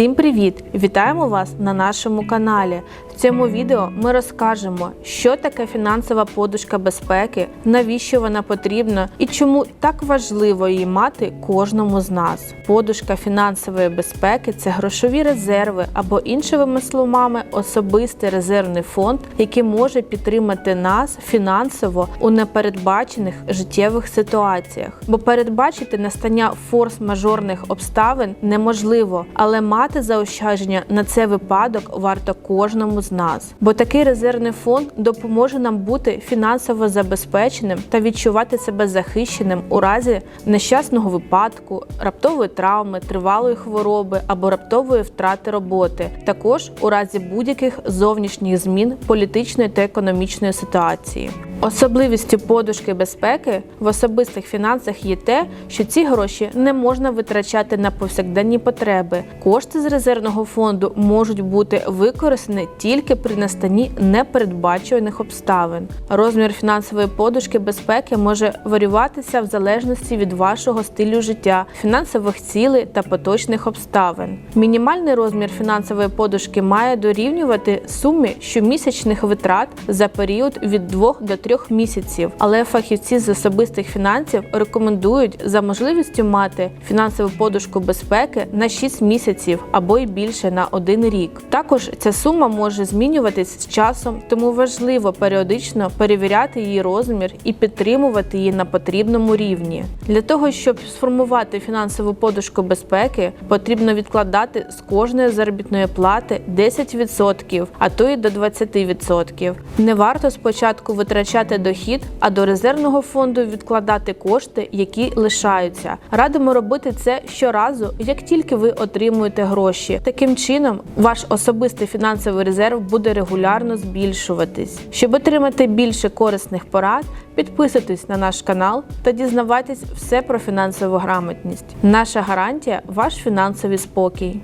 Всім привіт! Вітаємо вас на нашому каналі. Цьому відео ми розкажемо, що таке фінансова подушка безпеки, навіщо вона потрібна і чому так важливо її мати кожному з нас. Подушка фінансової безпеки це грошові резерви або іншими словами особистий резервний фонд, який може підтримати нас фінансово у непередбачених життєвих ситуаціях. Бо передбачити настання форс-мажорних обставин неможливо, але мати заощадження на цей випадок варто кожному з нас. Бо такий резервний фонд допоможе нам бути фінансово забезпеченим та відчувати себе захищеним у разі нещасного випадку, раптової травми, тривалої хвороби або раптової втрати роботи, також у разі будь-яких зовнішніх змін політичної та економічної ситуації. Особливістю подушки безпеки в особистих фінансах є те, що ці гроші не можна витрачати на повсякденні потреби. Кошти з резервного фонду можуть бути використані тільки при настанні непередбачуваних обставин. Розмір фінансової подушки безпеки може варюватися в залежності від вашого стилю життя, фінансових цілей та поточних обставин. Мінімальний розмір фінансової подушки має дорівнювати сумі щомісячних витрат за період від 2 до 3 місяців, але фахівці з особистих фінансів рекомендують за можливістю мати фінансову подушку безпеки на 6 місяців або й більше на один рік. Також ця сума може змінюватись з часом, тому важливо періодично перевіряти її розмір і підтримувати її на потрібному рівні. Для того щоб сформувати фінансову подушку безпеки, потрібно відкладати з кожної заробітної плати 10%, а то й до 20%. Не варто спочатку витрачати дохід, а до резервного фонду відкладати кошти, які лишаються. Радимо робити це щоразу, як тільки ви отримуєте гроші. Таким чином, ваш особистий фінансовий резерв буде регулярно збільшуватись. Щоб отримати більше корисних порад, підписуйтесь на наш канал та дізнавайтесь все про фінансову грамотність. Наша гарантія ваш фінансовий спокій.